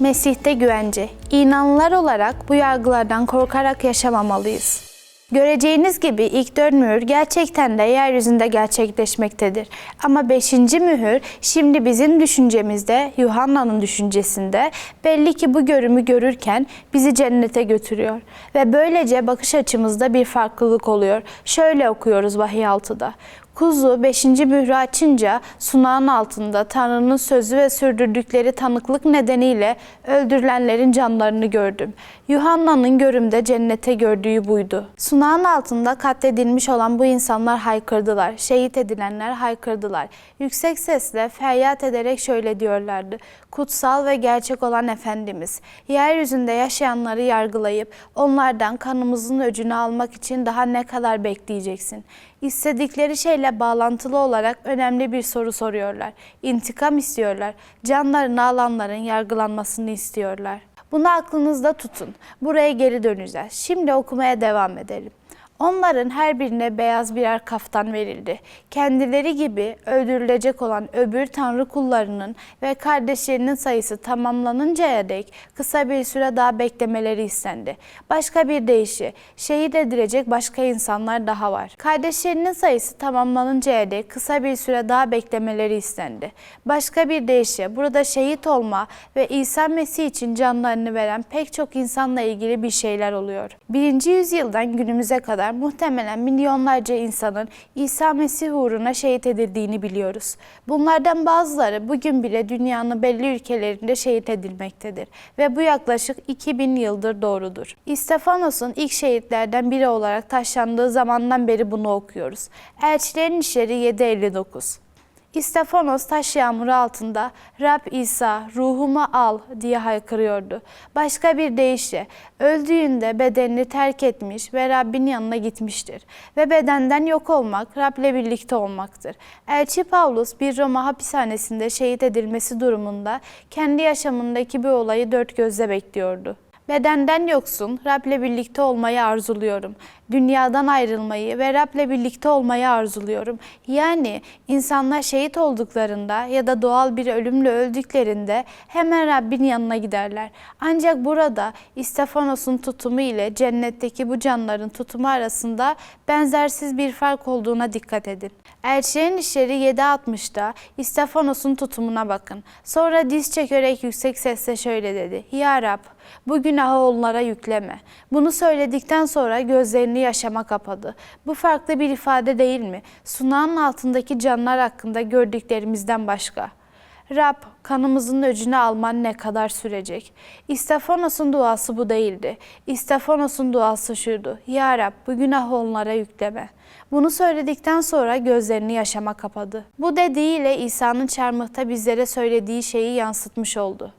Mesih'te güvence. İnanlılar olarak bu yargılardan korkarak yaşamamalıyız. Göreceğiniz gibi ilk dört mühür gerçekten de yeryüzünde gerçekleşmektedir. Ama beşinci mühür şimdi bizim düşüncemizde, Yuhanna'nın düşüncesinde belli ki bu görümü görürken bizi cennete götürüyor. Ve böylece bakış açımızda bir farklılık oluyor. Şöyle okuyoruz vahiy altıda. Kuzu beşinci mührü açınca sunağın altında Tanrı'nın sözü ve sürdürdükleri tanıklık nedeniyle öldürülenlerin canlarını gördüm. Yuhanna'nın görümde cennete gördüğü buydu. Sunağın altında katledilmiş olan bu insanlar haykırdılar. Şehit edilenler haykırdılar. Yüksek sesle feryat ederek şöyle diyorlardı. Kutsal ve gerçek olan Efendimiz, yeryüzünde yaşayanları yargılayıp onlardan kanımızın öcünü almak için daha ne kadar bekleyeceksin? İstedikleri şeyle bağlantılı olarak önemli bir soru soruyorlar. İntikam istiyorlar. Canlarını alanların yargılanmasını istiyorlar. Bunu aklınızda tutun. Buraya geri döneceğiz. Şimdi okumaya devam edelim. Onların her birine beyaz birer kaftan verildi. Kendileri gibi öldürülecek olan öbür tanrı kullarının ve kardeşlerinin sayısı tamamlanıncaya dek kısa bir süre daha beklemeleri istendi. Başka bir deyişi, şehit edilecek başka insanlar daha var. Kardeşlerinin sayısı tamamlanıncaya dek kısa bir süre daha beklemeleri istendi. Başka bir deyişi, burada şehit olma ve İsa Mesih için canlarını veren pek çok insanla ilgili bir şeyler oluyor. Birinci yüzyıldan günümüze kadar muhtemelen milyonlarca insanın İsa Mesih uğruna şehit edildiğini biliyoruz. Bunlardan bazıları bugün bile dünyanın belli ülkelerinde şehit edilmektedir ve bu yaklaşık 2000 yıldır doğrudur. İstefanos'un ilk şehitlerden biri olarak taşlandığı zamandan beri bunu okuyoruz. Elçilerin İşleri 759 İstefanos taş yağmuru altında Rab İsa ruhumu al diye haykırıyordu. Başka bir deyişle öldüğünde bedenini terk etmiş ve Rabbin yanına gitmiştir. Ve bedenden yok olmak Rab'le birlikte olmaktır. Elçi Pavlus bir Roma hapishanesinde şehit edilmesi durumunda kendi yaşamındaki bir olayı dört gözle bekliyordu. Bedenden yoksun, Rab'le birlikte olmayı arzuluyorum. Dünyadan ayrılmayı ve Rab'le birlikte olmayı arzuluyorum. Yani insanlar şehit olduklarında ya da doğal bir ölümle öldüklerinde hemen Rabbin yanına giderler. Ancak burada İstefanos'un tutumu ile cennetteki bu canların tutumu arasında benzersiz bir fark olduğuna dikkat edin. Elçilerin işleri 7.60'da İstefanos'un tutumuna bakın. Sonra diz çekerek yüksek sesle şöyle dedi. Ya Rab bu günahı onlara yükleme. Bunu söyledikten sonra gözlerini yaşama kapadı. Bu farklı bir ifade değil mi? Sunağın altındaki canlar hakkında gördüklerimizden başka. Rab kanımızın öcünü alman ne kadar sürecek? İstefanos'un duası bu değildi. İstefanos'un duası şuydu. Ya Rab bu günahı onlara yükleme. Bunu söyledikten sonra gözlerini yaşama kapadı. Bu dediğiyle İsa'nın çarmıhta bizlere söylediği şeyi yansıtmış oldu.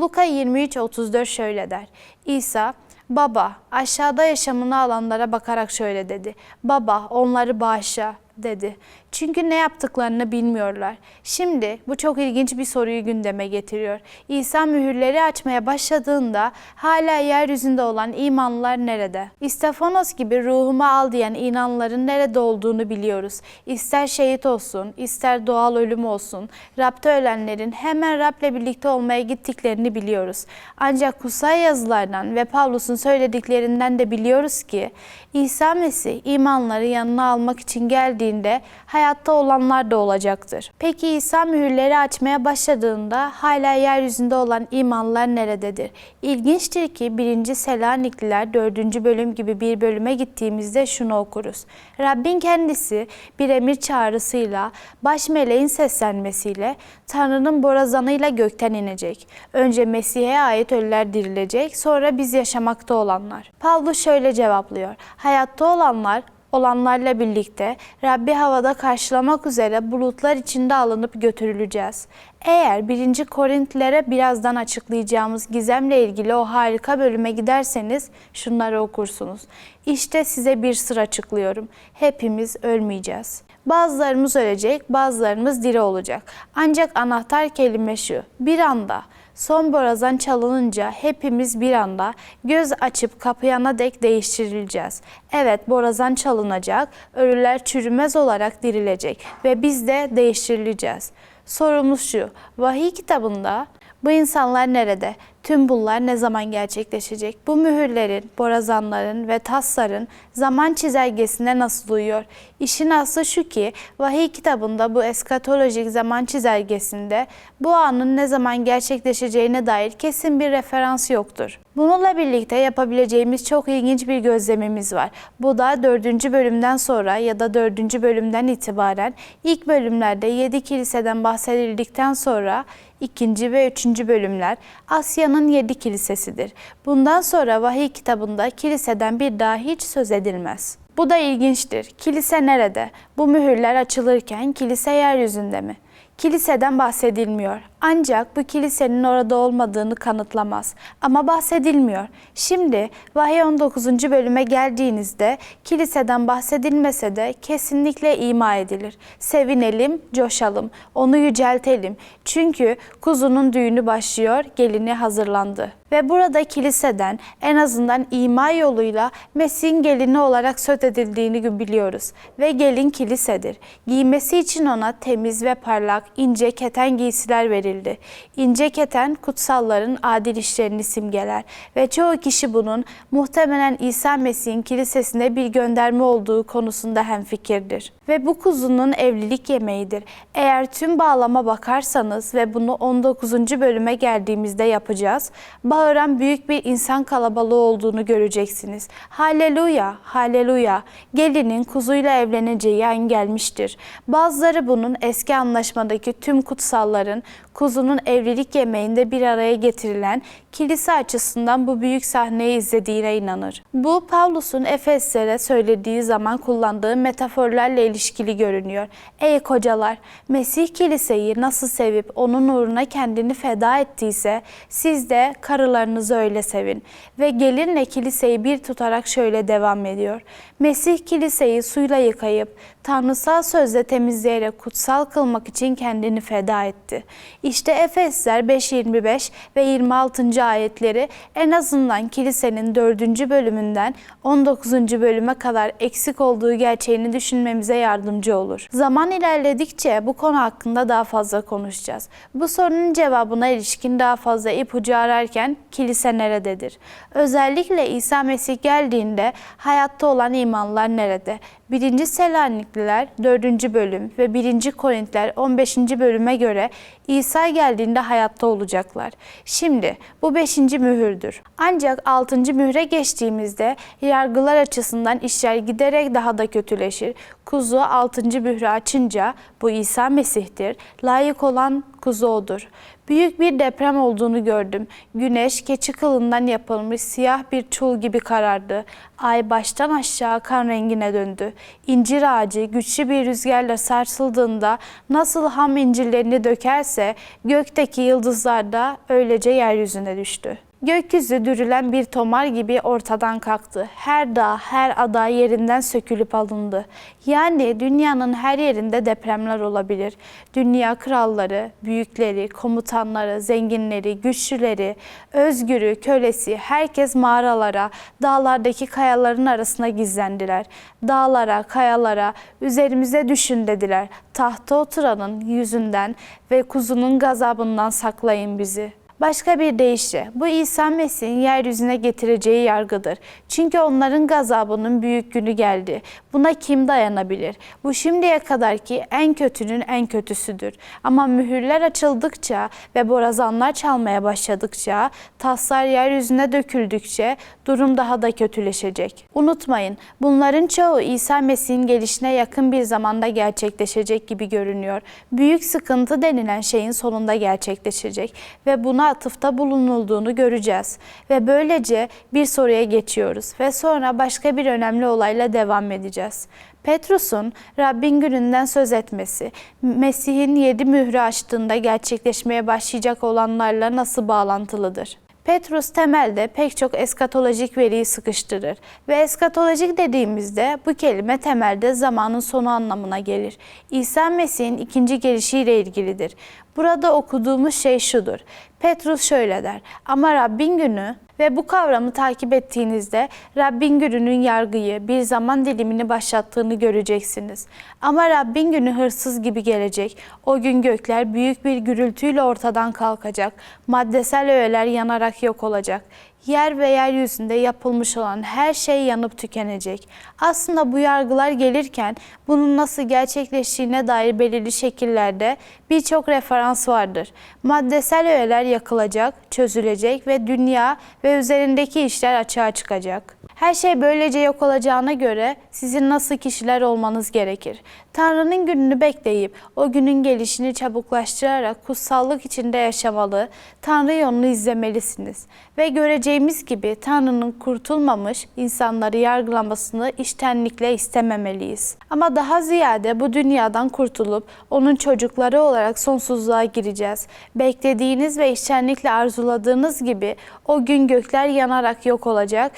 Luka 23.34 şöyle der. İsa, Baba, aşağıda yaşamını alanlara bakarak şöyle dedi. Baba, onları bağışla dedi. Çünkü ne yaptıklarını bilmiyorlar. Şimdi bu çok ilginç bir soruyu gündeme getiriyor. İsa mühürleri açmaya başladığında hala yeryüzünde olan imanlılar nerede? İstefanos gibi ruhumu al diyen inanlıların nerede olduğunu biliyoruz. İster şehit olsun, ister doğal ölüm olsun, Rab'de ölenlerin hemen Rab'le birlikte olmaya gittiklerini biliyoruz. Ancak kutsal yazılardan ve Pavlus'un söylediklerinden de biliyoruz ki İsa Mesih imanları yanına almak için geldiğinde hayatta olanlar da olacaktır. Peki İsa mühürleri açmaya başladığında hala yeryüzünde olan imanlar nerededir? İlginçtir ki 1. Selanikliler 4. bölüm gibi bir bölüme gittiğimizde şunu okuruz. Rabbin kendisi bir emir çağrısıyla, baş meleğin seslenmesiyle, Tanrı'nın borazanıyla gökten inecek. Önce Mesih'e ait ölüler dirilecek, sonra biz yaşamakta olanlar. Pavlus şöyle cevaplıyor. Hayatta olanlar olanlarla birlikte Rabbi havada karşılamak üzere bulutlar içinde alınıp götürüleceğiz. Eğer 1. Korintlilere birazdan açıklayacağımız gizemle ilgili o harika bölüme giderseniz şunları okursunuz. İşte size bir sır açıklıyorum. Hepimiz ölmeyeceğiz. Bazılarımız ölecek, bazılarımız diri olacak. Ancak anahtar kelime şu. Bir anda Son borazan çalınınca hepimiz bir anda göz açıp kapayana dek değiştirileceğiz. Evet borazan çalınacak, ölüler çürümez olarak dirilecek ve biz de değiştirileceğiz. Sorumuz şu, vahiy kitabında bu insanlar nerede? Tüm bunlar ne zaman gerçekleşecek? Bu mühürlerin, borazanların ve tasların zaman çizelgesine nasıl uyuyor? İşin aslı şu ki vahiy kitabında bu eskatolojik zaman çizelgesinde bu anın ne zaman gerçekleşeceğine dair kesin bir referans yoktur. Bununla birlikte yapabileceğimiz çok ilginç bir gözlemimiz var. Bu da dördüncü bölümden sonra ya da dördüncü bölümden itibaren ilk bölümlerde yedi kiliseden bahsedildikten sonra ikinci ve üçüncü bölümler Asya'nın yedi kilisesidir. Bundan sonra vahiy kitabında kiliseden bir daha hiç söz edilmez. Bu da ilginçtir. Kilise nerede? Bu mühürler açılırken kilise yeryüzünde mi? Kiliseden bahsedilmiyor. Ancak bu kilisenin orada olmadığını kanıtlamaz. Ama bahsedilmiyor. Şimdi Vahiy 19. bölüme geldiğinizde kiliseden bahsedilmese de kesinlikle ima edilir. Sevinelim, coşalım, onu yüceltelim. Çünkü kuzunun düğünü başlıyor, gelini hazırlandı. Ve burada kiliseden en azından ima yoluyla Mesih'in gelini olarak söz edildiğini biliyoruz. Ve gelin kilisedir. Giymesi için ona temiz ve parlak, ince keten giysiler verildi. İnce keten kutsalların adil işlerini simgeler ve çoğu kişi bunun muhtemelen İsa Mesih'in kilisesine bir gönderme olduğu konusunda hemfikirdir. Ve bu kuzunun evlilik yemeğidir. Eğer tüm bağlama bakarsanız ve bunu 19. bölüme geldiğimizde yapacağız, bağıran büyük bir insan kalabalığı olduğunu göreceksiniz. Haleluya, haleluya, gelinin kuzuyla evleneceği an gelmiştir. Bazıları bunun eski anlaşmadaki tüm kutsalların kuzunun evlilik yemeğinde bir araya getirilen kilise açısından bu büyük sahneyi izlediğine inanır. Bu Pavlus'un Efeslere söylediği zaman kullandığı metaforlarla ilişkili görünüyor. Ey kocalar, Mesih kiliseyi nasıl sevip onun uğruna kendini feda ettiyse siz de karılarınızı öyle sevin. Ve gelinle kiliseyi bir tutarak şöyle devam ediyor. Mesih kiliseyi suyla yıkayıp tanrısal sözle temizleyerek kutsal kılmak için kendini feda etti. İşte Efesler 5.25 ve 26. ayetleri en azından kilisenin 4. bölümünden 19. bölüme kadar eksik olduğu gerçeğini düşünmemize yardımcı olur. Zaman ilerledikçe bu konu hakkında daha fazla konuşacağız. Bu sorunun cevabına ilişkin daha fazla ipucu ararken kilise nerededir? Özellikle İsa Mesih geldiğinde hayatta olan imanlar nerede? 1. Selanikliler 4. bölüm ve 1. Korintiler 15. bölüme göre İsa geldiğinde hayatta olacaklar. Şimdi bu 5. mühürdür. Ancak 6. mühre geçtiğimizde yargılar açısından işler giderek daha da kötüleşir. Kuzu 6. mührü açınca bu İsa Mesih'tir. Layık olan kuzu odur. Büyük bir deprem olduğunu gördüm. Güneş keçi kılından yapılmış siyah bir çul gibi karardı. Ay baştan aşağı kan rengine döndü. İncir ağacı güçlü bir rüzgarla sarsıldığında nasıl ham incirlerini dökerse gökteki yıldızlar da öylece yeryüzüne düştü. Gökyüzü dürülen bir tomar gibi ortadan kalktı. Her dağ, her ada yerinden sökülüp alındı. Yani dünyanın her yerinde depremler olabilir. Dünya kralları, büyükleri, komutanları, zenginleri, güçlüleri, özgürü, kölesi, herkes mağaralara, dağlardaki kayaların arasına gizlendiler. Dağlara, kayalara, üzerimize düşün dediler. Tahta oturanın yüzünden ve kuzunun gazabından saklayın bizi.'' Başka bir deyişle bu İsa Mesih'in yeryüzüne getireceği yargıdır. Çünkü onların gazabının büyük günü geldi. Buna kim dayanabilir? Bu şimdiye kadarki en kötünün en kötüsüdür. Ama mühürler açıldıkça ve borazanlar çalmaya başladıkça, taslar yeryüzüne döküldükçe durum daha da kötüleşecek. Unutmayın, bunların çoğu İsa Mesih'in gelişine yakın bir zamanda gerçekleşecek gibi görünüyor. Büyük sıkıntı denilen şeyin sonunda gerçekleşecek ve buna atıfta bulunulduğunu göreceğiz. Ve böylece bir soruya geçiyoruz ve sonra başka bir önemli olayla devam edeceğiz. Petrus'un Rabbin gününden söz etmesi, Mesih'in yedi mührü açtığında gerçekleşmeye başlayacak olanlarla nasıl bağlantılıdır? Petrus temelde pek çok eskatolojik veriyi sıkıştırır ve eskatolojik dediğimizde bu kelime temelde zamanın sonu anlamına gelir. İsa Mesih'in ikinci gelişiyle ilgilidir. Burada okuduğumuz şey şudur. Petrus şöyle der. Ama Rabbin günü ve bu kavramı takip ettiğinizde Rabbin gününün yargıyı, bir zaman dilimini başlattığını göreceksiniz. Ama Rabbin günü hırsız gibi gelecek. O gün gökler büyük bir gürültüyle ortadan kalkacak. Maddesel öğeler yanarak yok olacak. Yer ve yeryüzünde yapılmış olan her şey yanıp tükenecek. Aslında bu yargılar gelirken bunun nasıl gerçekleştiğine dair belirli şekillerde birçok referans vardır. Maddesel öğeler yakılacak, çözülecek ve dünya ve üzerindeki işler açığa çıkacak. Her şey böylece yok olacağına göre sizin nasıl kişiler olmanız gerekir. Tanrı'nın gününü bekleyip o günün gelişini çabuklaştırarak kutsallık içinde yaşamalı, Tanrı yolunu izlemelisiniz. Ve göreceğimiz gibi Tanrı'nın kurtulmamış insanları yargılamasını iştenlikle istememeliyiz. Ama daha ziyade bu dünyadan kurtulup onun çocukları olarak sonsuzluğa gireceğiz. Beklediğiniz ve iştenlikle arzuladığınız gibi o gün gökler yanarak yok olacak,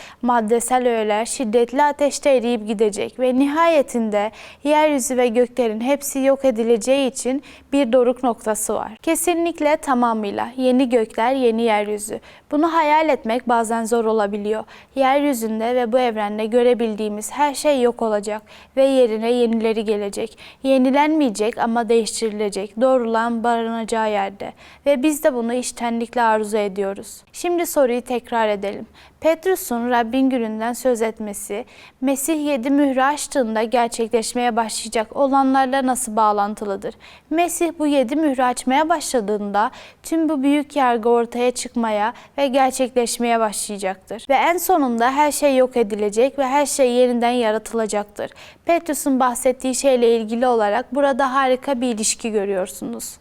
maddesel öğeler şiddetli ateşte eriyip gidecek ve nihayetinde yeryüzü ve göklerin hepsi yok edileceği için bir doruk noktası var. Kesinlikle tamamıyla yeni gökler, yeni yeryüzü. Bunu hayal etmek bazen zor olabiliyor. Yeryüzünde ve bu evrende görebildiğimiz her şey yok olacak ve yerine yenileri gelecek. Yenilenmeyecek ama değiştirilecek. Doğrulan barınacağı yerde. Ve biz de bunu iştenlikle arzu ediyoruz. Şimdi soruyu tekrar edelim. Petrus'un Rabbin gününden söz etmesi, Mesih yedi mührü açtığında gerçekleşmeye başlayacak olanlarla nasıl bağlantılıdır? Mesih bu yedi mührü açmaya başladığında tüm bu büyük yargı ortaya çıkmaya ve gerçekleşmeye başlayacaktır. Ve en sonunda her şey yok edilecek ve her şey yeniden yaratılacaktır. Petrus'un bahsettiği şeyle ilgili olarak burada harika bir ilişki görüyorsunuz.